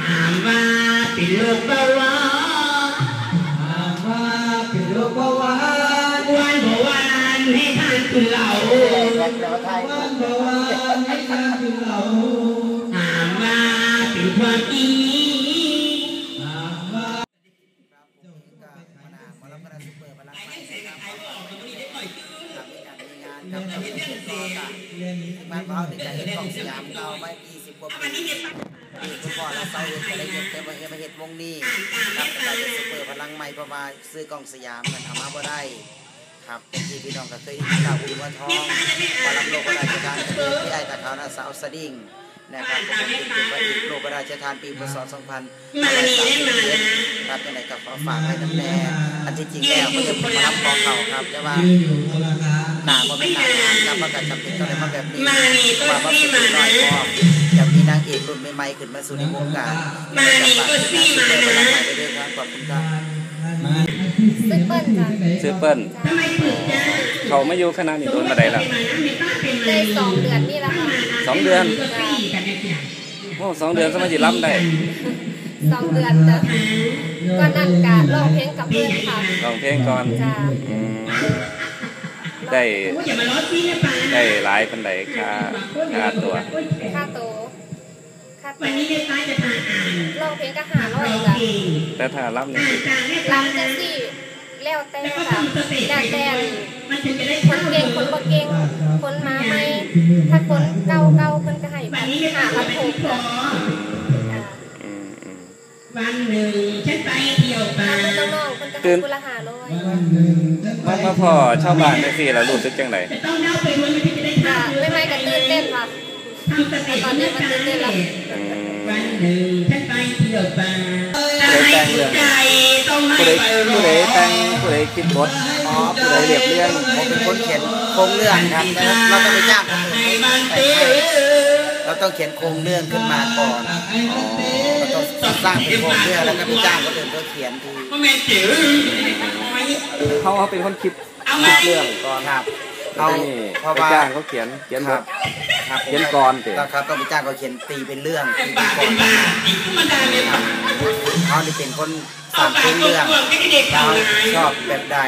ถามว่าเป็นโรคเบาหวานหากว่าเป็นโรคเบาหวานวันเบาหวานให้ทานคือเหล้าวันเบาหวานให้ทานกินเหล้าถามว่าเป็นความอีหากว่าเปอร์พลังใหม่นะครับครับมีการมีงานครับกับผู้ต่อกันเรียนนี้บ้านเขาในการเห็นของสยามเก่ามา20กว่าปี คุณพ่อเราเศร้าเห็นอะไรเห็นแต่ว่าเห็นมาเห็นวงนี้ครับแต่การเป็นซุปเปอร์พลังใหม่เพราะว่าซื้อกล่องสยามมันเอามาบ่ได้ ครับเป็นที่พี่น้องก็เคยได้ยินข่าวอุ่นว่าทองพอรับโลกราชทานคดีที่ไอ้ตะขาวนาสาวสดิ้งนะครับผมเป็นเป็นพระเอกโลกราชทานปีพศ 2000มาหนีได้มาครับยังไงก็ขอฝากให้น้ำแน่อันที่จริงแล้วก็จะมารับของเขาครับแต่ว่ายืนาคาหนาบ่เป็นหนาครับว่าการจำเป็นต้องได้มาแบบนี้มานี่ก็ว่าว่าซี่มาน้อยนะ มีนางเอกรุ่นใหม่ๆขึ้นมาสู่ในวงการมานี่ก็ซี่มานะไปด้วยครับขอบคุณครับมาซื้อเปิ้ลจ้ะชื่อเปิ้ลทำไมฝึกจ้าเขามาอยู่คณะนี่โดนมาได้ละได้สองเดือนนี่แหละค่ะสองเดือนก็ซี่กันนะจ๊ะโอ้สองเดือนสมัยจิล้ำได้สองเดือนจ้ะก็นั่นกะร้องเพลงกับเพื่อนค่ะลองเพลงก่อนจ้ะอืมได้อย่ามาล้อซี่นะป้าได้หลายปันไดค่าค่าตัวค่าโตว ค่าโตวันนี้ได้ป้าจะพาอ่านร้องเพลงก็หาร้อยโอจ้ะเคแต่ถ้าล้ำนี่อ่านคือจางให้ลำจังสี่แล้วแต่ค่ะแล้วแต่มันถึงจะได้คนเก่งคนบ่เก่งคนมาใหม่ถ้าคนเก่าเก่าๆเพิ่นก็ให้แบบหาละถูกจ้ะจ้ะอืมอืมวันหนึ่งฉันไปเที่ยวป่าถ้าเป็นน้องๆเพิ่นก็ให้คนละหาร้อยวันหนึ่งฉันไปมามาพ่อชาวบ้านจังซี่แล้วรู้สึกจังได จะต้องเล่าไปด้วยมันถึงจะได้จ้ะทุตติอนุตื่นเต้นแล้วอืมวันหนึ่งฉันไปเที่ยวป่าผู้ใดแต่งเรื่องใจต้องให้ไปรผู้ใดแต่งผู้ใดคิดบทอ๋อผู้ใดเรียบเรียงผมเป็นคนเขียนโครงเรื่องครับเราต้องไปจ้างคนอื่นเต้ให้เราต้องเขียนโครงเรื่องขึ้นมาก่อนเราต้องสร้างเป็นโครงเรื่องแล้วก็ไปจ้างคนอื่นก็เขียนทีเขาเขาเป็นคนคิดคิดเรื่องก่อนครับเขาเพราะไปว่าจ้างเขาเขียนเขียนบ ครับเขียนก่อนสิครับครับต้องไปจ้างเขาเขียนตีเป็นเรื่องตีบ้าเป็นก่เป็อนนบ้าอีกธรรมดาเนี่ยเขานี่เป็นคนสเอาร้างบ้าเรื่องตัวเรื่องตัวไม่ได้เด็กเราเอาไงชอบแบบใด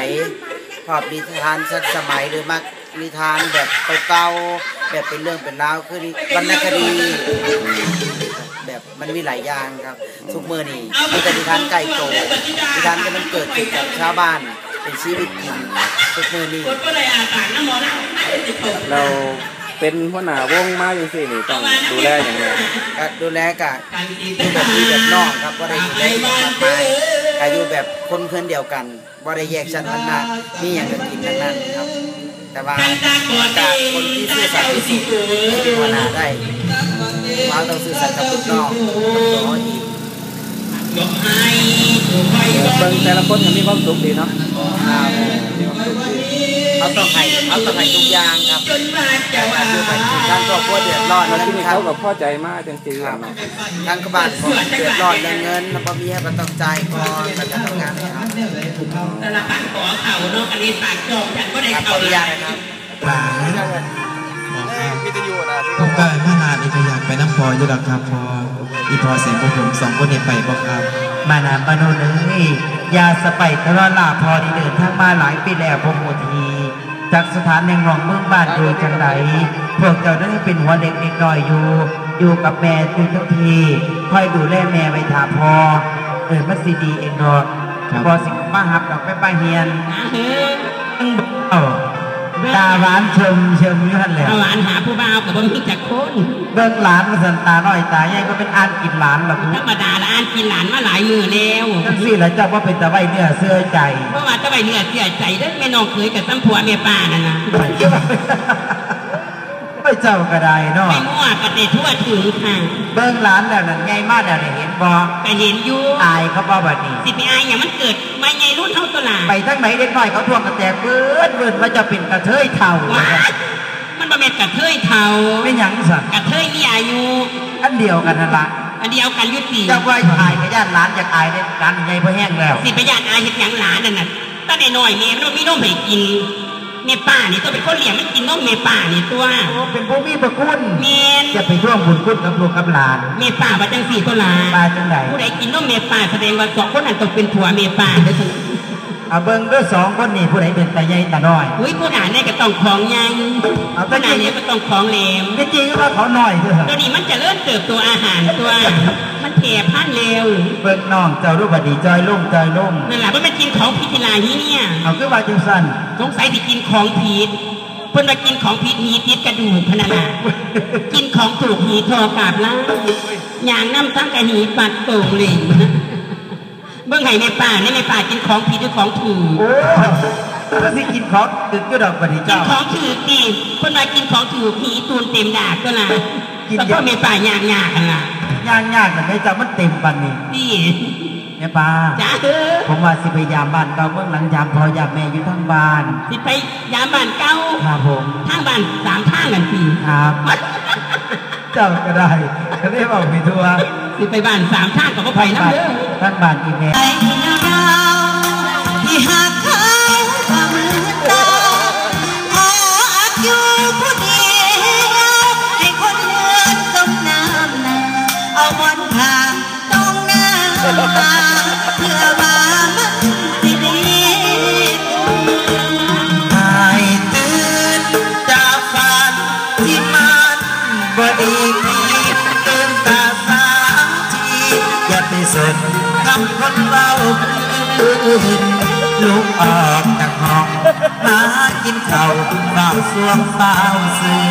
ชอบนิทานสักสมัยหรือมักนิทานแบบเก่าๆแบบเป็นเรื่องเป็นราวคือวรรณคดีแบบมันมีหลายอย่างครับทุกมือนี่มีแต่นิทานไก่โตนิทานที่มันเกิดขึ้นกับชาวบ้านเป็นชีวิตจริงทุกมือนี่คนก็เลยอาสาน้ำมอน้ำไม่ได้ตกเรา เป็นหัวหน้าวงมาจังซี่นี่ต้องดูแลอย่างไรก็ดูแลกะการดีอยู่แบบพี่แบบน้องครับว่าได้ดูแลอย่างมากมายก็อยู่แบบคนเพื่อนเดียวกันว่าได้แยกชั้นพันนามีอย่างกันกินทั้งนั้นครับ แต่ว่าจากคนที่ซื่อสัตย์ที่สุดที่ภาวนาได้ว่าต้องซื่อสัตย์กับลูกน้องตัวอีกยกให้คอย เบิ่งแต่ละคนก็มีความสุขดีเนาะครับเขาต้องให้เขาต้องให้ทุกอย่างครับจนว่าจะว่าคือแบบท่านครอบครัวเดือดร้อนแล้วนะที่นี่ครัเขาบกับพ่อใจมากจังซี่ครับเนาะทางกบาลผมเดือดร้อนเรื่องเงินแล้วพอมีให้ก็ต้องจ่ายก่อนแล้วก็ทำงานให้ครับแต่ละปันขอเข่าเนาะอันนี้ปากจอกฉันก็ได้ครับขอเข่าอนุเลญายตนะครับหลายมีแต่อยู่นะที่ผมก็มานานี่ก็อยากไปน้ำพออยู่ดอกครับพอ อีพอเสียงพวกผมสองคนนี้ไปบ่ครับ มานาปโนเลยยาสไปตลอดลาพอที่เดินทางมาหลายปีแล้วพโมทีจากสถานแห่งหลวงเมืองบ้านโดยจังไรพวกเจ้าได้เป็นหัวเด็กเด็กน้อยอยู่ อยู่กับแม่ทุกทุกทีคอยดูแลแม่ไว้ถาพอเออมันสิดีเองดอกครับพอสิมาหับดอกไปป้าเฮียนเฮ้ยเอ้า ตาหวานเชิมเชิมอยู่หันแหล้วเอาหลานหาผู้บ่าวกับบ่มีจักคนเบิ่งหลานมาสันตาน้อยตาใหญ่ก็เป็นอ่านกินหลานหรอกธรรมดาละอ่านกินหลานมาหลายมือแล้วทั้งสี่แล้วเจ้าว่าเป็นตะไว้เนื้อเสื้อใจเพราะว่าจะไปเนื้อเสียใจเด้อแม่น้องเคยกับซ้ำผัวแม่ป้านั่นนะไม่ เจ้าก็ได้เนาะไปมั่วกันในทั่วถึงค่ะ เบิ่งหลานแล้วนั่นไงมาแล้วเนี่ยเห็นบ่ไปเห็นอยู่อายเขาบ่บัดนี้สิไปอายอย่างมันเกิดมาไงรุ่นเท่าตลาดไปทั้งไหนเด็กน้อยเขาทวงกระแตกเบิ้นเบิ้นว่าจะเป็นกระเทยเท่าว้ายมันบ่แม่นกระเทยเทาไม่หยังสั่นกระเทยมีอายุอันเดียวกันนั่นละอันเดียวกันอยุติเจ้าว่าอายกับญาติหลานอยากอายเด้หลานใหญ่พอแห้งแล้วสิไปย่านอายเฮ็ดหยังหลานนั่นน่ะตั้งแต่น้อยแม่มันบ่มีนมให้กิน เมป้านี่ตัวเป็นคนเลี้ยงไม่กินนมเมป้านี่ตัวโอ้เป็นผู้มีประคุณเมนจะไปร่วมบุญคุณกับลูกกับหลานเมป้าว่าจังสี่ตัวลามาจังไหนผู้ใดกินนมเมป้าแสดงว่าสองคนนั้นต้องเป็นผัวเมป้าเด้อสิ เอาเบิ้งเด้วยสองคนนี่ผู้ใดเป็นตาใหญ่ตาน้อยอุ้ยผู้หนาเนี่ยก็ต้องของใหญ่เอาไปผู้หนาเนี่ยก็ต้องของเหลวไม่จริงว่าเขาน้อยเถอะตัวนี้มันจะเลื่อนเติบตัวอาหารตัว มันเทพันเร็วเบิ้งน้องเจ้ารูปบดีจอยลุ่มจอยลุ่มนั่นแหละมันมากินของพิธิลาฮีเนี่ยเอาคือว่าจังสันสงสัยที่กินของผิดเพิ่นมากินของผิดหีติดกระดูกพะนานากินของถูกหีทอกาบล่างอย่างน้ำทั้งกระหีปัดโป่งเหล่งเบื้องไห้ในป่าในในป่ากินของผิดหรือของถูกโอ้ก็สิกินของตึกก็ดอกบดีกินเจ้า ของถูกดิเพิ่นมากินของถูกหีตูนเต็มดากก็ล่ะกิน แต่เยอะพ่อในป่าย่างยากกันล่ะย่างยากแต่ไม่เจ้ามันเต็มปันนี่นี่แม่ป้าจ้าเออผมว่าสิไปยามบ้านเก่าเมืองหลังยามพอยามแม่อยู่ทั้งบ้านสิไปยามบ้านเก่าครับผมทางบ้านสามทางกันสิครับ เจ้าก็ได้ก็ได้บอกมีทัวร์ สิไปบ้านสามทางกับพ่อไผ่น้ำเด้อท่านบ้านอีเมลที่หากเขาทำตาขออักอยู่ผู้เดียวให้คนเลือนตรงน้ำนาเอาบนทางตรงหน้าำคนเบาอื่นลุกออกจากห้องมากินข้าวเฝ้าสวงเฝ้าซื้อ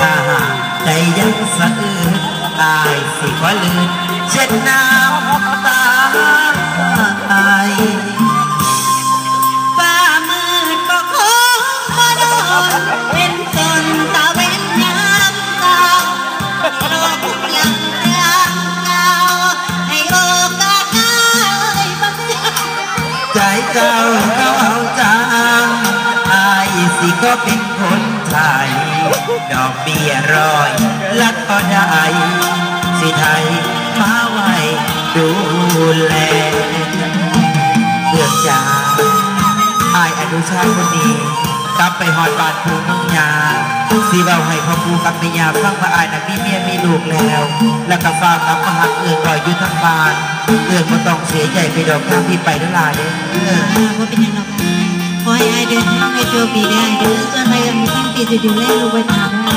ถ้าหากใจยังสะอื้นตายสิขอลืนเช็ดน้ำตาฟ้ามืดก็คงบ่โดนเป็นจนตา ดอกเบี้ยร้อยลัดก็ได้ สิไทยมาไว้ดูแลเดือดจาอายอนุชาคนนี้ กลับไปหอดบานภูน้องยาสิเบาให้พ่อภูกับแม่ยาฟังว่าอายน่ะมีเมียมีลูกแล้ว แล้วก็ฝากกับมหักเอื้อก่อยอยู่ทั้งบานเอื้อก็ต้องเสียใจไปดอกข้างที่ไปนั่นล่ะเด้อว่าเป็นยังไง ให้อายเดินทางให้โชคดีได้เด้อส่วนไปยังมีตั้งปีจะดูแลลูกไว้ถาม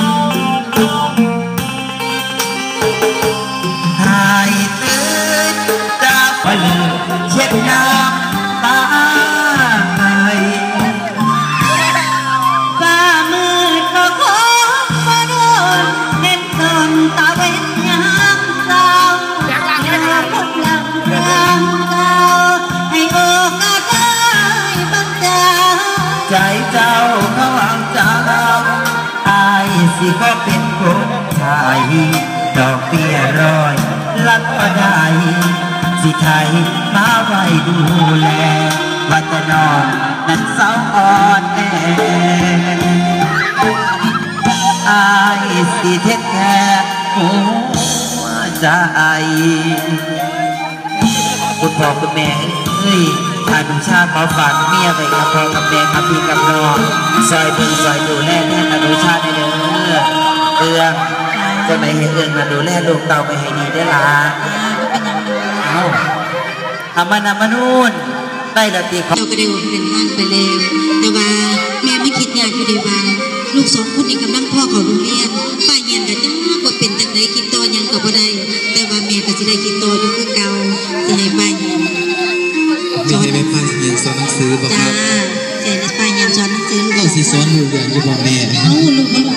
สิก็เป็นคนไทยดอกเบี้ยร้อยลัดก็ได้สิไทยมาไว้ดูแลวัตนอนนั้นเศร้าอ่อนแออายสิเท็แท้หัวใจคุณพ่อคุณแม่เอ้ยทานชาติขอฝากเมียไปกับพ่อกับแม่กับพี่กับน้องซอยเบิ่งซอยดูแลแน่อนุชาติเด้อ เอื้องจะไม่ให้เอื้องมาดูแลลูกเต่าไปให้ดีได้อล่ะเอาอามานามานูนได้ละตีเขาเจ้าก็ได้ออกเดินทางไปแล้วแต่ว่าแม่ไม่คิดอยากอยู่ดีว่าลูกสองคนนี้กำลังพ่อเขาโรงเรียนป้าเย็นก็จังว่าเป็นจังไดคิดต่อหยังก็บ่ได้แต่ว่าแม่ก็สิได้คิดต่ออยู่คือเก่าสิให้ป้าเย็นมีให้แม่ป้าเรียนสอนหนังสือบอกคจ้ารับสิให้ป้าเย็นสอนหนังสือลูกก็สิสอนอยู่เรียนอยู่บอกแม่เอ้าลูกบ่ลูก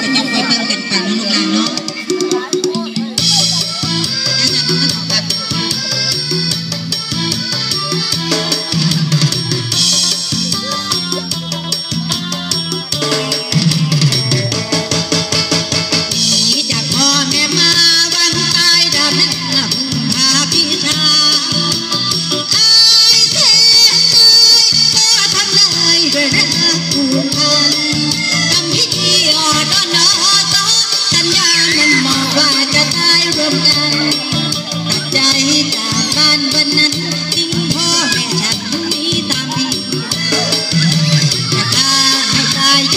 ร่กัน ใจจากบ้านวันนั้นทิ้งพ่อแม่ฉันนี้ตามพี่จะฆ่าให้ตายเธ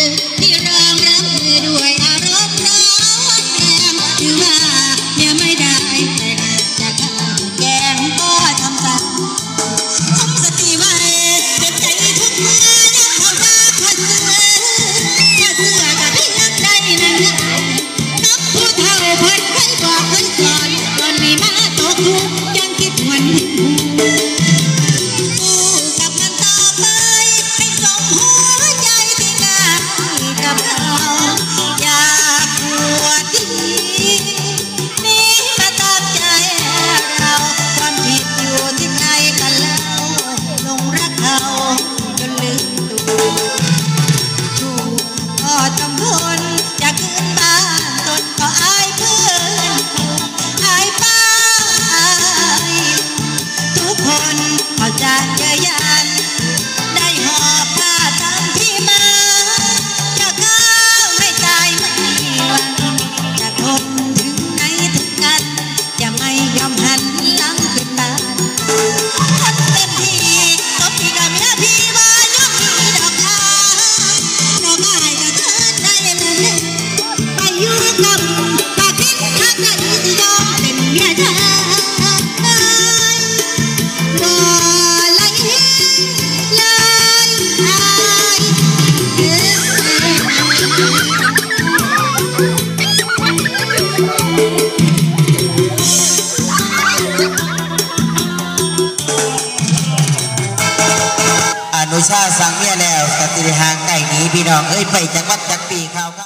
อที่รองรับเธอด้วยี่น้องเอ้ยไปจากวัดจากปีข่าวครับ